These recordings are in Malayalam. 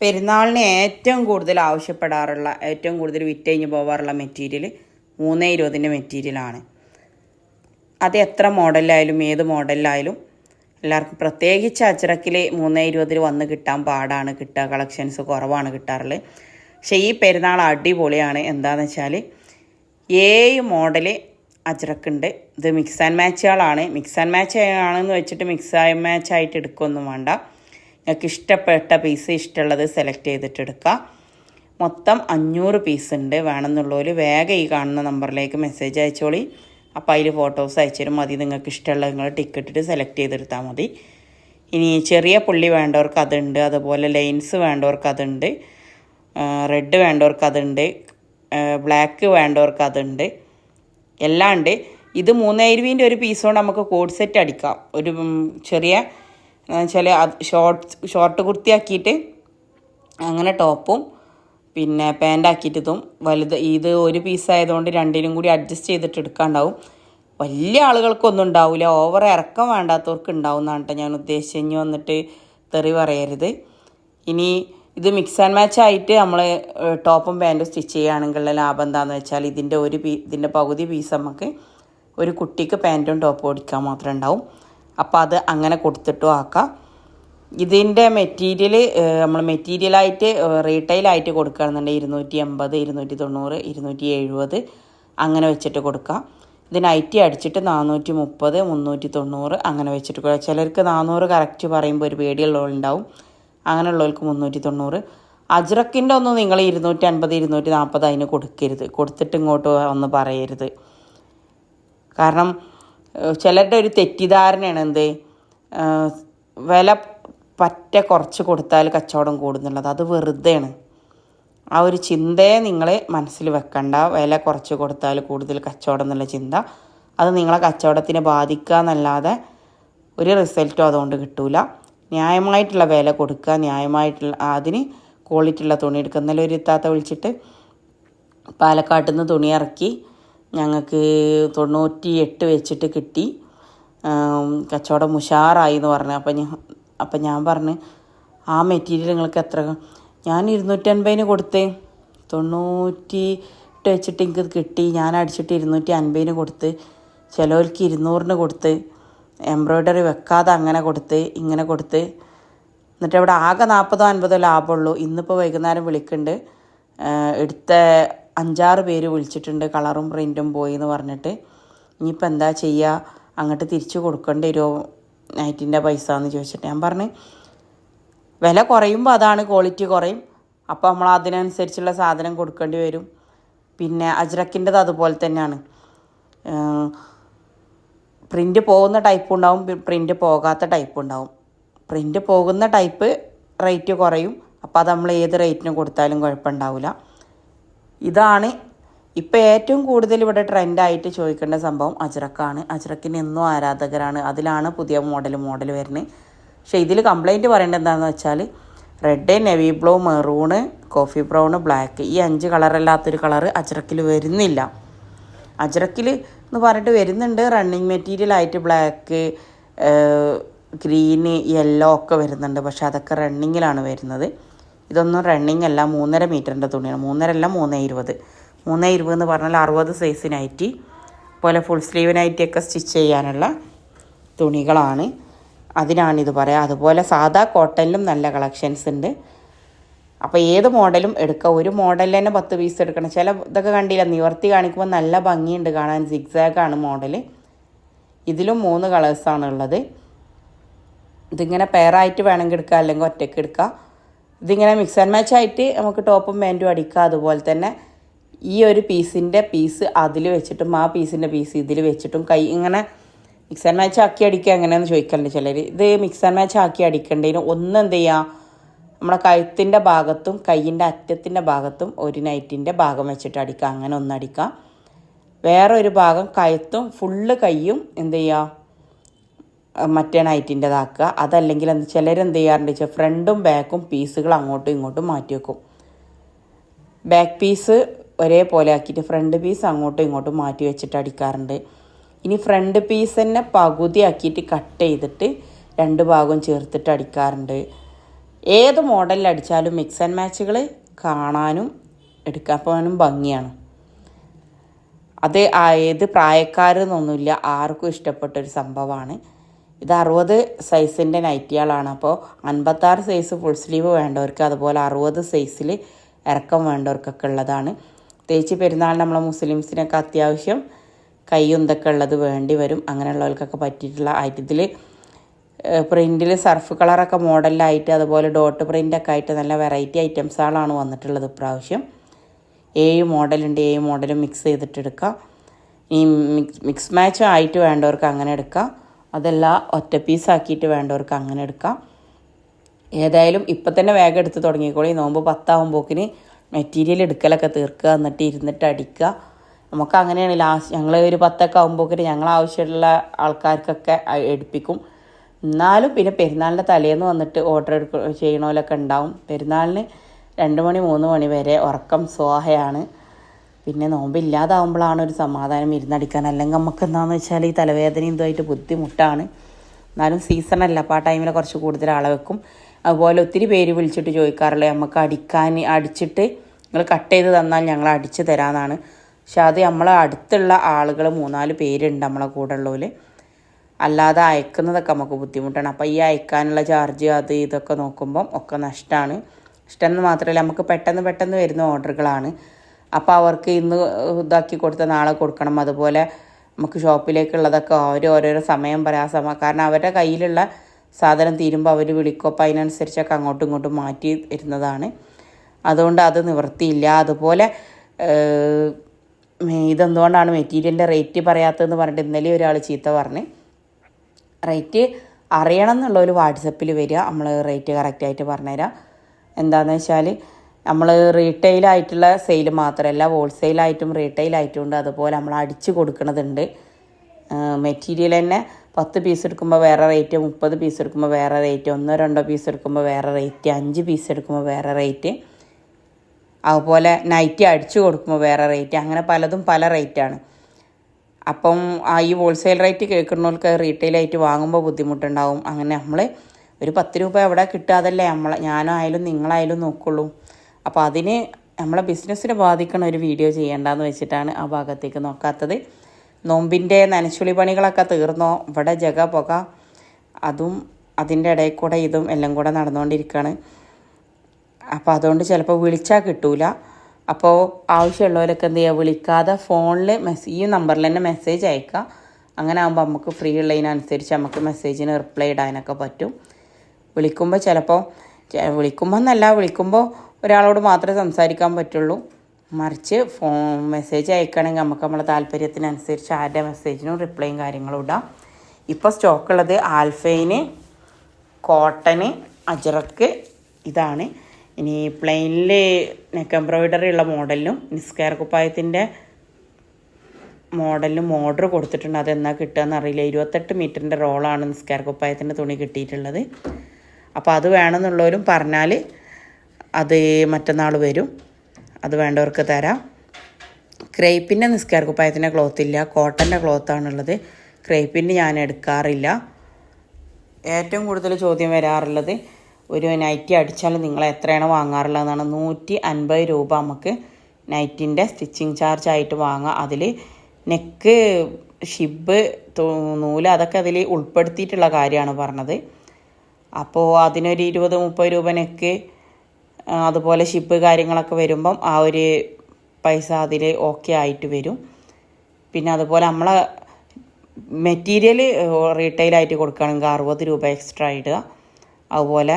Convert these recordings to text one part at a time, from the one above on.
പെരുന്നാളിന് ഏറ്റവും കൂടുതൽ ആവശ്യപ്പെടാറുള്ള ഏറ്റവും കൂടുതൽ വിറ്റഴിഞ്ഞ് പോകാറുള്ള മെറ്റീരിയൽ മൂന്ന് ഇരുപതിന്റെ മെറ്റീരിയലാണ്. അത് എത്ര മോഡലായാലും ഏത് മോഡലിലായാലും എല്ലാവർക്കും പ്രത്യേകിച്ച് അച്ചറക്കിൽ മൂന്ന് ഇരുപതിൽ വന്ന് കിട്ടാൻ പാടാണ് കിട്ടുക കളക്ഷൻസ് കുറവാണ് കിട്ടാറുള്ളത്. പക്ഷേ ഈ പെരുന്നാൾ അടിപൊളിയാണ്. എന്താണെന്ന് വെച്ചാൽ ഏഴ് മോഡൽ അജ്രക്കുണ്ട്. ഇത് മിക്സ് ആൻഡ് മാച്ചുകളാണ് മിക്സ് ആൻഡ് മാച്ച് ആണെന്ന് വെച്ചിട്ട് മിക്സ് ആൻഡ് മാച്ച് ആയിട്ട് എടുക്കുകയൊന്നും വേണ്ട. നിങ്ങൾക്ക് ഇഷ്ടപ്പെട്ട പീസ് ഇഷ്ടമുള്ളത് സെലക്ട് ചെയ്തിട്ട് എടുക്കുക മൊത്തം അഞ്ഞൂറ് പീസ് ഉണ്ട്. വേണമെന്നുള്ളവർ വേഗം ഈ കാണുന്ന നമ്പറിലേക്ക് മെസ്സേജ് അയച്ചോളി. അപ്പോൾ അതിൽ ഫോട്ടോസ് അയച്ചുതരും മതി. നിങ്ങൾക്ക് ഇഷ്ടമുള്ള നിങ്ങൾ ടിക്കറ്റ് ഇട്ട് സെലക്ട് ചെയ്തെടുത്താൽ മതി. ഇനി ചെറിയ പുള്ളി വേണ്ടവർക്ക് അതുണ്ട്. അതുപോലെ ലൈൻസ് വേണ്ടവർക്ക് അതുണ്ട്. റെഡ് വേണ്ടവർക്ക് അതുണ്ട്. ബ്ലാക്ക് വേണ്ടവർക്ക് അതുണ്ട്. എല്ലാം ഉണ്ട്. ഇത് മൂന്നായിരവിന്റെ ഒരു പീസ് കൊണ്ട് നമുക്ക് കോഡ് സെറ്റ് അടിക്കാം. ഒരു ചെറിയ വെച്ചാൽ ഷോർട്ട് ഷോർട്ട് കുർത്തിയാക്കിയിട്ട് അങ്ങനെ ടോപ്പും പിന്നെ പാന്റാക്കിയിട്ട് ഇതും വലുത് ഇത് ഒരു പീസ് ആയതുകൊണ്ട് രണ്ടിനും കൂടി അഡ്ജസ്റ്റ് ചെയ്തിട്ട് എടുക്കാണ്ടാവും. വലിയ ആളുകൾക്കൊന്നും ഉണ്ടാവില്ല ഓവർ ഇറക്കം വേണ്ടാത്തവർക്ക് ഉണ്ടാവും എന്നാണ് ഞാൻ ഉദ്ദേശിച്ച് ഇനി വന്നിട്ട് തെറി പറയരുത്. ഇനി ഇത് മിക്സ് ആൻഡ് മാച്ച് ആയിട്ട് നമ്മൾ ടോപ്പും പാന്റും സ്റ്റിച്ച് ചെയ്യുകയാണെങ്കിലുള്ള ലാഭം എന്താണെന്ന് വെച്ചാൽ ഇതിന്റെ ഒരു പീ ഇതിന്റെ പകുതി പീസ് നമുക്ക് ഒരു കുട്ടിക്ക് പാന്റും ടോപ്പും ഓടിക്കാൻ മാത്രമേ ഉണ്ടാവും. അപ്പോൾ അത് അങ്ങനെ കൊടുത്തിട്ടും ആക്കാം. ഇതിന്റെ മെറ്റീരിയൽ നമ്മൾ മെറ്റീരിയലായിട്ട് റീറ്റെയിലായിട്ട് കൊടുക്കുകയാണെന്നുണ്ടെങ്കിൽ ഇരുന്നൂറ്റി എൺപത് ഇരുന്നൂറ്റി തൊണ്ണൂറ് ഇരുന്നൂറ്റി എഴുപത് അങ്ങനെ വെച്ചിട്ട് കൊടുക്കാം. ഇത് നൈറ്റി അടിച്ചിട്ട് നാനൂറ്റി മുപ്പത് മുന്നൂറ്റി തൊണ്ണൂറ് അങ്ങനെ വെച്ചിട്ട് കൊടുക്കുക ചിലർക്ക് നാനൂറ് കറക്റ്റ് പറയുമ്പോൾ ഒരു പേടിയുള്ളവരുണ്ടാവും. അങ്ങനെയുള്ളവർക്ക് മുന്നൂറ്റി തൊണ്ണൂറ് അജ്രക്കിന്റെ ഒന്നും നിങ്ങൾ ഇരുന്നൂറ്റി അൻപത് ഇരുന്നൂറ്റി നാൽപ്പത് അതിന് കൊടുക്കരുത്. കൊടുത്തിട്ട് ഇങ്ങോട്ട് ഒന്ന് പറയരുത്. കാരണം ചിലരുടെ ഒരു തെറ്റിദ്ധാരണയാണ് എന്ത്? വില പറ്റ കുറച്ച് കൊടുത്താൽ കച്ചവടം കൂടുന്നുള്ളത്. അത് വെറുതെയാണ്. ആ ഒരു ചിന്തയെ നിങ്ങൾ മനസ്സിൽ വെക്കണ്ട. വില കുറച്ച് കൊടുത്താൽ കൂടുതൽ കച്ചവടം എന്നുള്ള ചിന്ത. അത് നിങ്ങളെ കച്ചവടത്തിനെ ബാധിക്കുക എന്നല്ലാതെ ഒരു റിസൾട്ടും അതുകൊണ്ട് കിട്ടൂല. ന്യായമായിട്ടുള്ള വില കൊടുക്കുക ന്യായമായിട്ടുള്ള അതിന് ക്വാളിറ്റി ഉള്ള തുണി എന്നാലും ഒരു ഇത്താത്ത വിളിച്ചിട്ട് പാലക്കാട്ടിൽ നിന്ന് തുണി ഇറക്കി. ഞങ്ങൾക്ക് തൊണ്ണൂറ്റി എട്ട് വെച്ചിട്ട് കിട്ടി. കച്ചവടം ഉഷാറായി എന്ന് പറഞ്ഞു. അപ്പം ഞാൻ അപ്പം ഞാൻ പറഞ്ഞു ആ മെറ്റീരിയൽ നിങ്ങൾക്ക് എത്ര? ഞാൻ ഇരുന്നൂറ്റൻപതിന് കൊടുത്തേ. തൊണ്ണൂറ്റി എട്ട് വെച്ചിട്ട് എനിക്ക് കിട്ടി. ഞാൻ അടിച്ചിട്ട് ഇരുന്നൂറ്റി അൻപതിന് കൊടുത്ത്. ചിലവർക്ക് ഇരുന്നൂറിന് കൊടുത്ത്. എംബ്രോയ്ഡറി വെക്കാതെ അങ്ങനെ കൊടുത്ത് ഇങ്ങനെ കൊടുത്ത്. എന്നിട്ട് ഇവിടെ ആകെ നാൽപ്പതോ അൻപതോ ലാഭമുള്ളൂ. ഇന്നിപ്പോൾ വൈകുന്നേരം വിളിക്കുന്നുണ്ട്. എടുത്ത അഞ്ചാറ് പേര് വിളിച്ചിട്ടുണ്ട് കളറും പ്രിന്റും പോയി എന്ന് പറഞ്ഞിട്ട്. ഇനിയിപ്പോൾ എന്താ ചെയ്യുക അങ്ങോട്ട് തിരിച്ചു കൊടുക്കേണ്ടി വരുമോ നൈറ്റിന്റെ പൈസ എന്ന് ചോദിച്ചിട്ട് ഞാൻ പറഞ്ഞ് വില കുറയുമ്പോൾ അതാണ് ക്വാളിറ്റി കുറയും. അപ്പോൾ നമ്മൾ അതിനനുസരിച്ചുള്ള സാധനം കൊടുക്കേണ്ടി വരും. പിന്നെ അജ്രക്കിന്റെത് അതുപോലെ തന്നെയാണ്. പ്രിന്റ് പോകുന്ന ടൈപ്പ് ഉണ്ടാവും പ്രിന്റ് പോകാത്ത ടൈപ്പ് ഉണ്ടാവും. പ്രിന്റ് പോകുന്ന ടൈപ്പ് റേറ്റ് കുറയും. അപ്പോൾ അത് നമ്മൾ ഏത് റേറ്റിന് കൊടുത്താലും കുഴപ്പമുണ്ടാവില്ല ഇതാണ് ഇപ്പോൾ ഏറ്റവും കൂടുതൽ ഇവിടെ ട്രെൻഡായിട്ട് ചോദിക്കേണ്ട സംഭവം അജ്രക്കാണ്. അജ്രക്കിന് എന്നും ആരാധകരാണ്. അതിലാണ് പുതിയ മോഡൽ മോഡൽ വരുന്നത്. പക്ഷേ ഇതിൽ കംപ്ലൈന്റ് പറയേണ്ടത് എന്താണെന്ന് വെച്ചാൽ red navy blue maroon coffee brown black ഈ അഞ്ച് കളറല്ലാത്തൊരു കളർ അജ്രക്കിൽ വരുന്നില്ല. അജ്രക്കിൽ എന്ന് പറഞ്ഞിട്ട് വരുന്നുണ്ട്. റണ്ണിങ് മെറ്റീരിയൽ ആയിട്ട് ബ്ലാക്ക് ഗ്രീന് യെല്ലോ ഒക്കെ വരുന്നുണ്ട്. പക്ഷെ അതൊക്കെ റണ്ണിങ്ങിലാണ് വരുന്നത്. ഇതൊന്നും റണ്ണിങ് അല്ല മൂന്നര മീറ്ററിന്റെ തുണിയാണ്. മൂന്നര അല്ല മൂന്ന് ഇരുപത്. മൂന്ന് ഇരുപത് എന്ന് പറഞ്ഞാൽ അറുപത് സൈസ് നൈറ്റി. പോലെ ഫുൾ സ്ലീവ് നൈറ്റിയൊക്കെ സ്റ്റിച്ച് ചെയ്യാനുള്ള തുണികളാണ്. അതിനാണിത് പറയാം. അതുപോലെ സാധാ കോട്ടനിലും നല്ല കളക്ഷൻസ് ഉണ്ട്. അപ്പോൾ ഏത് മോഡലും എടുക്കുക ഒരു മോഡലിൽ തന്നെ പത്ത് പീസ് എടുക്കണം. ചില ഇതൊക്കെ കണ്ടില്ല? നിവർത്തി കാണിക്കുമ്പോൾ നല്ല ഭംഗിയുണ്ട് കാണാൻ. സിഗ്സാഗാണ് മോഡൽ ഇതിലും മൂന്ന് കളേഴ്സാണ് ഉള്ളത്. ഇതിങ്ങനെ പെയറായിട്ട് വേണമെങ്കിൽ എടുക്കുക അല്ലെങ്കിൽ ഒറ്റയ്ക്ക് എടുക്കുക ഇതിങ്ങനെ മിക്സ് ആൻഡ് മാച്ച് ആയിട്ട് നമുക്ക് ടോപ്പും പാന്റും അടിക്കാം അതുപോലെ തന്നെ ഈ ഒരു പീസിന്റെ പീസ് അതിൽ വെച്ചിട്ടും ആ പീസിന്റെ പീസ് ഇതിൽ വെച്ചിട്ടും കൈ ഇങ്ങനെ മിക്സ് ആൻഡ് മാച്ച് ആക്കി അടിക്കുക എങ്ങനെയാണെന്ന് ചോദിക്കലുണ്ട് ചിലർ ഇത് മിക്സ് ആൻഡ് മാച്ച് ആക്കി അടിക്കേണ്ടതിന് ഒന്ന് എന്ത് ചെയ്യുക നമ്മുടെ കഴുത്തിന്റെ ഭാഗത്തും കൈയിന്റെ അറ്റത്തിന്റെ ഭാഗത്തും ഒരു നൈറ്റിന്റെ ഭാഗം വെച്ചിട്ട് അടിക്കുക. അങ്ങനെ ഒന്നടിക്കാം വേറെ ഒരു ഭാഗം കഴുത്തും ഫുള്ള് കൈയും എന്ത് ചെയ്യുക മറ്റേ നൈറ്റിന്റെതാക്കുക അതല്ലെങ്കിൽ എന്ത് ചിലരെന്ത് ചെയ്യാറുണ്ട് വെച്ചാൽ ഫ്രണ്ടും ബാക്കും പീസുകൾ അങ്ങോട്ടും ഇങ്ങോട്ടും മാറ്റി വെക്കും. ബാക്ക് പീസ് ഒരേപോലെ ആക്കിയിട്ട് ഫ്രണ്ട് പീസ് അങ്ങോട്ടും ഇങ്ങോട്ടും മാറ്റി വെച്ചിട്ട് അടിക്കാറുണ്ട്. ഇനി ഫ്രണ്ട് പീസ് തന്നെ പകുതി ആക്കിയിട്ട് കട്ട് ചെയ്തിട്ട് രണ്ട് ഭാഗവും ചേർത്തിട്ട് അടിക്കാറുണ്ട്. ഏത് മോഡലിൽ അടിച്ചാലും മിക്സ് ആൻഡ് മാച്ചുകൾ കാണാനും എടുക്കാൻ പോകാനും ഭംഗിയാണ്. അത് ഏത് പ്രായക്കാരെന്നൊന്നുമില്ല. ആർക്കും ഇഷ്ടപ്പെട്ടൊരു സംഭവമാണ്. ഇത് അറുപത് സൈസിന്റെ നൈറ്റികളാണ് അപ്പോൾ അൻപത്താറ് സൈസ് ഫുൾ സ്ലീവ് വേണ്ടവർക്ക് അതുപോലെ അറുപത് സൈസിൽ ഇറക്കം വേണ്ടവർക്കൊക്കെ ഉള്ളതാണ്. തേച്ച് പെരുന്നാൾ നമ്മളെ മുസ്ലിംസിനൊക്കെ അത്യാവശ്യം കൈയുന്തൊക്കെ ഉള്ളത് വേണ്ടി വരും. അങ്ങനെയുള്ളവർക്കൊക്കെ പറ്റിയിട്ടുള്ള ഇതിൽ പ്രിന്റിൽ സർഫ് കളറൊക്കെ മോഡലായിട്ട് അതുപോലെ ഡോട്ട് പ്രിന്റൊക്കെ ആയിട്ട് നല്ല വെറൈറ്റി ഐറ്റംസുകളാണ് വന്നിട്ടുള്ളത് ഇപ്രാവശ്യം. ഏഴ് മോഡലുണ്ട് ഏഴ് മോഡലും മിക്സ് ചെയ്തിട്ടെടുക്കാം ഈ മിക്സ് മിക്സ് മാച്ച് ആയിട്ട് വേണ്ടവർക്ക് അങ്ങനെ എടുക്കാം. അതല്ല ഒറ്റ പീസാക്കിയിട്ട് വേണ്ടവർക്ക് അങ്ങനെ എടുക്കാം. ഏതായാലും ഇപ്പം തന്നെ വേഗം എടുത്ത് തുടങ്ങിക്കോളി. നോമ്പ് പത്താകുമ്പോക്കിന് മെറ്റീരിയൽ എടുക്കലൊക്കെ തീർക്കുക എന്നിട്ട് ഇരുന്നിട്ട് അടിക്കുക. നമുക്ക് അങ്ങനെയാണ് ലാസ്റ്റ് ഞങ്ങൾ ഒരു പത്തൊക്കെ ആകുമ്പോക്കിന് ഞങ്ങൾ ആവശ്യമുള്ള ആൾക്കാർക്കൊക്കെ എടുപ്പിക്കും. എന്നാലും പിന്നെ പെരുന്നാളിന്റെ തലേന്ന് വന്നിട്ട് ഓർഡർ എടുക്ക ചെയ്യണമല്ലൊക്കെ ഉണ്ടാവും. പെരുന്നാളിന് രണ്ട് മണി മൂന്ന് മണി വരെ ഉറക്കം സ്വാഹയാണ്. പിന്നെ നോമ്പില്ലാതാവുമ്പോഴാണ് ഒരു സമാധാനം ഇരുന്നടിക്കാൻ. അല്ലെങ്കിൽ നമുക്ക് എന്താണെന്ന് വെച്ചാൽ ഈ തലവേദന ഇതുമായിട്ട് ബുദ്ധിമുട്ടാണ്. എന്നാലും സീസണല്ല അപ്പോൾ ആ ടൈമിൽ കുറച്ച് കൂടുതൽ ആളെ വെക്കും. അതുപോലെ ഒത്തിരി പേര് വിളിച്ചിട്ട് ചോദിക്കാറുള്ളത് നമുക്ക് അടിക്കാൻ അടിച്ചിട്ട് നിങ്ങൾ കട്ട് ചെയ്ത് തന്നാൽ ഞങ്ങൾ അടിച്ച് തരാമെന്നാണ് പക്ഷെ അത് നമ്മളെ അടുത്തുള്ള ആളുകൾ മൂന്നാൽ പേരുണ്ട് നമ്മളെ കൂടെ ഉള്ളവർ അല്ലാതെ അയക്കുന്നതൊക്കെ നമുക്ക് ബുദ്ധിമുട്ടാണ്. അപ്പോൾ ഈ അയക്കാനുള്ള ചാർജ് അത് ഇതൊക്കെ നോക്കുമ്പം ഒക്കെ നഷ്ടമാണ് ഇഷ്ടമെന്ന് മാത്രമല്ല നമുക്ക് പെട്ടെന്ന് പെട്ടെന്ന് വരുന്ന ഓർഡറുകളാണ് അപ്പോൾ അവർക്ക് ഇന്ന് ഇതാക്കി കൊടുത്ത നാളെ കൊടുക്കണം. അതുപോലെ നമുക്ക് ഷോപ്പിലേക്കുള്ളതൊക്കെ അവർ ഓരോരോ സമയം പറയാ സമയം കാരണം അവരുടെ കയ്യിലുള്ള സാധനം തീരുമ്പോൾ അവർ വിളിക്കും. അപ്പോൾ അതിനനുസരിച്ചൊക്കെ അങ്ങോട്ടും ഇങ്ങോട്ടും മാറ്റി തരുന്നതാണ്. അതുകൊണ്ട് അത് നിവൃത്തിയില്ല. അതുപോലെ ഇതെന്തുകൊണ്ടാണ് മെറ്റീരിയലിന്റെ റേറ്റ് പറയാത്തതെന്ന് പറഞ്ഞിട്ട് ഇന്നലെ ഒരാൾ ചീത്ത പറഞ്ഞ്. റേറ്റ് അറിയണം എന്നുള്ള ഒരു വാട്സപ്പിൽ വരിക. നമ്മൾ റേറ്റ് കറക്റ്റായിട്ട് പറഞ്ഞുതരാം. എന്താണെന്ന് വെച്ചാൽ നമ്മൾ റീറ്റെയിലായിട്ടുള്ള സെയിൽ മാത്രമല്ല ഹോൾസെയിലായിട്ടും റീറ്റെയിലായിട്ടും ഉണ്ട്. അതുപോലെ നമ്മൾ അടിച്ച് കൊടുക്കുന്നതുണ്ട് മെറ്റീരിയൽ തന്നെ പത്ത് പീസ് എടുക്കുമ്പോൾ വേറെ റേറ്റ് മുപ്പത് പീസ് എടുക്കുമ്പോൾ വേറെ റേറ്റ് ഒന്നോ രണ്ടോ പീസ് എടുക്കുമ്പോൾ വേറെ റേറ്റ് അഞ്ച് പീസ് എടുക്കുമ്പോൾ വേറെ റേറ്റ് അതുപോലെ നൈറ്റി അടിച്ചു കൊടുക്കുമ്പോൾ വേറെ റേറ്റ് അങ്ങനെ പലതും പല റേറ്റാണ് അപ്പം ആ ഈ ഹോൾസെയിൽ റേറ്റ് കേൾക്കുന്നവർക്ക് റീറ്റെയിലായിട്ട് വാങ്ങുമ്പോൾ ബുദ്ധിമുട്ടുണ്ടാവും. അങ്ങനെ നമ്മൾ ഒരു പത്ത് രൂപ എവിടെ കിട്ടാതല്ലേ നമ്മളെ ഞാനായാലും നിങ്ങളായാലും നോക്കുള്ളൂ. അപ്പോൾ അതിനെ നമ്മളെ ബിസിനസ്സിനെ ബാധിക്കുന്ന ഒരു വീഡിയോ ചെയ്യേണ്ടെന്ന് വെച്ചിട്ടാണ് ആ ഭാഗത്തേക്ക് നോക്കാത്തത്. നോമ്പിന്റെ നനച്ചുളി പണികളൊക്കെ തീർന്നോ? ഇവിടെ ജഗ പുക അതും അതിന്റെ ഇടയിൽ കൂടെ ഇതും എല്ലാം കൂടെ നടന്നുകൊണ്ടിരിക്കുകയാണ്. അപ്പോൾ അതുകൊണ്ട് ചിലപ്പോൾ വിളിച്ചാൽ കിട്ടൂല. അപ്പോൾ ആവശ്യമുള്ളവരൊക്കെ എന്ത് ചെയ്യുക വിളിക്കാതെ ഫോണിൽ മെസ് ഈ നമ്പറിൽ തന്നെ മെസ്സേജ് അയക്കുക അങ്ങനെ ആകുമ്പോൾ നമുക്ക് ഫ്രീ ഉള്ളതിനനുസരിച്ച് നമുക്ക് മെസ്സേജിന് റിപ്ലൈ ഇടാനൊക്കെ പറ്റും. വിളിക്കുമ്പോൾ ചിലപ്പോൾ വിളിക്കുമ്പോൾ എന്നല്ല വിളിക്കുമ്പോൾ ഒരാളോട് മാത്രമേ സംസാരിക്കാൻ പറ്റുള്ളൂ. മറിച്ച് ഫോൺ മെസ്സേജ് അയക്കണമെങ്കിൽ നമുക്ക് നമ്മളെ താല്പര്യത്തിനനുസരിച്ച് ആരുടെ മെസ്സേജിനും റിപ്ലൈയും കാര്യങ്ങളും ഇടാം. ഇപ്പോൾ സ്റ്റോക്കുള്ളത് ആൽഫൈന് കോട്ടന് അജറക്ക് ഇതാണ്. ഇനി പ്ലെയിനിൽ നെക്ക് എംബ്രോയിഡറി ഉള്ള മോഡലിനും നിസ്കയർ കുപ്പായത്തിന്റെ മോഡലിനും ഓർഡർ കൊടുത്തിട്ടുണ്ട്. അതെന്നാ കിട്ടുകയെന്ന് അറിയില്ല. ഇരുപത്തെട്ട് മീറ്ററിന്റെ റോളാണ് നിസ്കയർ കുപ്പായത്തിന്റെ തുണി കിട്ടിയിട്ടുള്ളത്. അപ്പോൾ അത് വേണമെന്നുള്ളവരും പറഞ്ഞാൽ അത് മറ്റന്നാൾ വരും. അത് വേണ്ടവർക്ക് തരാം. ക്രേപ്പിന്റെ നിസ്കാര കുപ്പായത്തിന്റെ ക്ലോത്ത് ഇല്ല. കോട്ടന്റെ ക്ലോത്താണുള്ളത് ക്രേപ്പിന്റെ ഞാൻ എടുക്കാറില്ല. ഏറ്റവും കൂടുതൽ ചോദ്യം വരാറുള്ളത് ഒരു നൈറ്റി അടിച്ചാൽ നിങ്ങൾ എത്രയാണ് വാങ്ങാറുള്ളതെന്നാണ് നൂറ്റി അൻപത് രൂപ നമുക്ക് നൈറ്റിന്റെ സ്റ്റിച്ചിങ് ചാർജ് ആയിട്ട് വാങ്ങാം. അതിൽ നെക്ക് ഷിബ് നൂൽ അതൊക്കെ അതിൽ ഉൾപ്പെടുത്തിയിട്ടുള്ള കാര്യമാണ് പറഞ്ഞത്. അപ്പോൾ അതിനൊരു ഇരുപത് മുപ്പത് രൂപ നെക്ക് അതുപോലെ ഷിപ്പ് കാര്യങ്ങളൊക്കെ വരുമ്പം ആ ഒരു പൈസ അതിൽ ഓക്കെ ആയിട്ട് വരും. പിന്നെ അതുപോലെ നമ്മളെ മെറ്റീരിയൽ റീറ്റെയിലായിട്ട് കൊടുക്കുകയാണെങ്കിൽ അറുപത് രൂപ എക്സ്ട്രാ ഇടുക. അതുപോലെ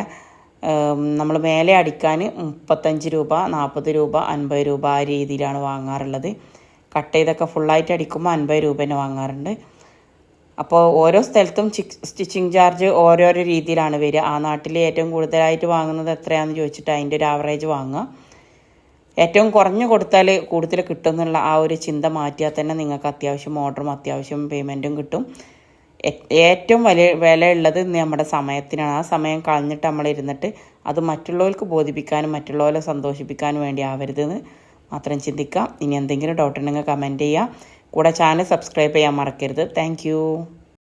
നമ്മൾ മേലെ അടിക്കാൻ മുപ്പത്തഞ്ച് രൂപ നാൽപ്പത് രൂപ അൻപത് രൂപ ആ രീതിയിലാണ് വാങ്ങാറുള്ളത്. കട്ട് ചെയ്തൊക്കെ ഫുള്ളായിട്ട് അടിക്കുമ്പോൾ അൻപത് രൂപ തന്നെ വാങ്ങാറുണ്ട്. അപ്പോൾ ഓരോ സ്ഥലത്തും സ്റ്റിച്ചിങ് ചാർജ് ഓരോരോ രീതിയിലാണ് വരിക. ആ നാട്ടിൽ ഏറ്റവും കൂടുതലായിട്ട് വാങ്ങുന്നത് എത്രയാണെന്ന് ചോദിച്ചിട്ട് അതിന്റെ ഒരു ആവറേജ് വാങ്ങുക. ഏറ്റവും കുറഞ്ഞു കൊടുത്താൽ കൂടുതൽ കിട്ടും എന്നുള്ള ആ ഒരു ചിന്ത മാറ്റിയാൽ തന്നെ നിങ്ങൾക്ക് അത്യാവശ്യം ഓർഡറും അത്യാവശ്യം പേയ്മെന്റും കിട്ടും. ഏറ്റവും വലിയ വില ഉള്ളത് നമ്മുടെ സമയത്തിനാണ്. ആ സമയം കളഞ്ഞിട്ട് നമ്മൾ ഇരുന്നിട്ട് അത് മറ്റുള്ളവർക്ക് ബോധിപ്പിക്കാനും മറ്റുള്ളവരെ സന്തോഷിപ്പിക്കാനും വേണ്ടി ആവരുതെന്ന് മാത്രം ചിന്തിക്കാം. ഇനി എന്തെങ്കിലും ഡൗട്ട് ഉണ്ടെങ്കിൽ കമന്റ് ചെയ്യുക കൂടെ ചാനൽ സബ്സ്ക്രൈബ് ചെയ്യാൻ മറക്കരുത്. താങ്ക്